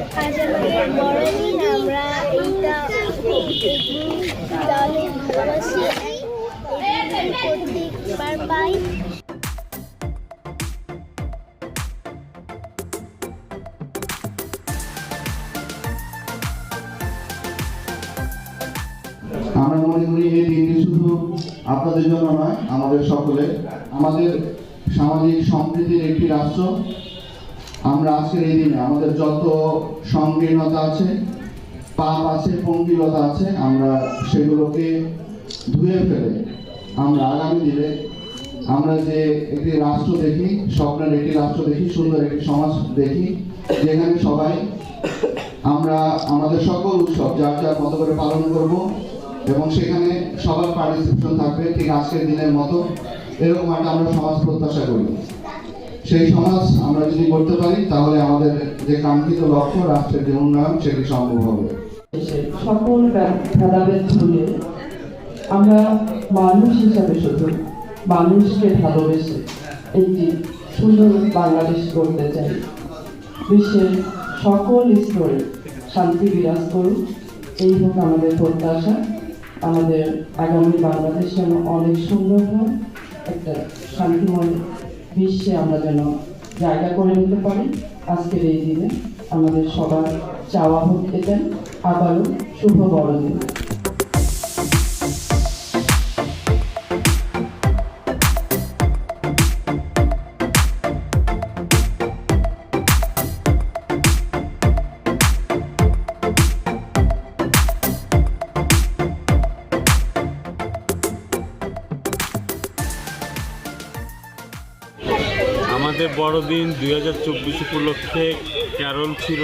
আমরা আমরা মনে করি এই দিনটি শুধু আপনাদের জন্য নয়, আমাদের সকলে আমাদের সামাজিক সম্প্রীতির একটি রাষ্ট্র। আমরা আজকের এই দিনে আমাদের যত সংকীর্ণতা আছে, পাপ আছে, পঙ্কিলতা আছে, আমরা সেগুলোকে ধুয়ে ফেলে আমরা আগামী দিনে আমরা যে একটি রাষ্ট্র দেখি, স্বপ্নের একটি রাষ্ট্র দেখি, সুন্দর একটি সমাজ দেখি, যেখানে সবাই আমরা, আমাদের সকল উৎসব যার যার মতো করে পালন করব এবং সেখানে সবার পার্টিসিপেশন থাকবে ঠিক আজকের দিনের মতো। এরকম একটা আমরা সমাজ প্রত্যাশা করি। সেই সমাজ আমরা যদি করতে পারি, তাহলে আমাদের যে কাঙ্ক্ষিত লক্ষ্য, রাষ্ট্রের যে উন্নয়ন, সেটি সম্ভব হবে। সকল ভেদাভেদ ভুলে আমরা মানুষ হিসাবে শুধু মানুষকে ভালোবেসে একটি সুন্দর বাংলাদেশ করতে চাই। বিশ্বের সকল স্তরে শান্তি বিরাজ করুক। এই হোক আমাদের প্রত্যাশা। আমাদের আগামী বাংলাদেশ যেন অনেক সুন্দর হয় একটা শান্তিময় বিশ্বে আমরা যেন জায়গা করে নিতে পারি। আজকের এই দিনে আমাদের সবার চাওয়া হোক এটাই। আবারও শুভ বড়দিন। আমাদের বড়দিন দুই হাজার চব্বিশ উপলক্ষে ক্যারল ছিল।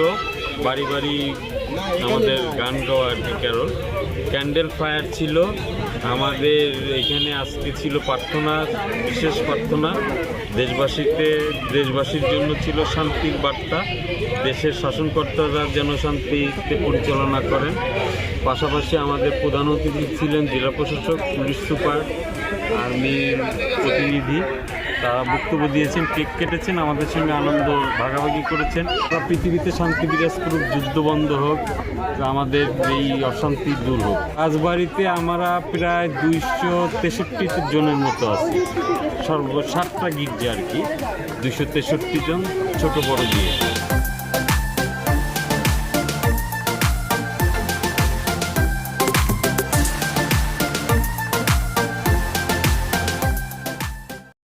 বাড়ি বাড়ি আমাদের গান গাওয়া আর কি ক্যারল। ক্যান্ডেল ফায়ার ছিল। আমাদের এখানে আজকে ছিল প্রার্থনা, বিশেষ প্রার্থনা। দেশবাসীতে, দেশবাসীর জন্য ছিল শান্তির বার্তা। দেশের শাসনকর্তারা যেন শান্তিতে পরিচালনা করেন। পাশাপাশি আমাদের প্রধান অতিথি ছিলেন জেলা প্রশাসক, পুলিশ সুপার, আর্মির প্রতিনিধি। তারা বক্তব্য দিয়েছেন, কেক কেটেছেন, আমাদের সঙ্গে আনন্দ ভাগাভাগি করেছেন। পৃথিবীতে শান্তি বিরাজ করুক, যুদ্ধ বন্ধ হোক আমাদের এই অশান্তি দূর হোক। রাজবাড়িতে আমরা প্রায় দুইশো তেষট্টি জনের মতো আছি। সর্ব সাতটা গির্জা আর কি, দুইশো তেষট্টি জন, ছোট বড় দিয়ে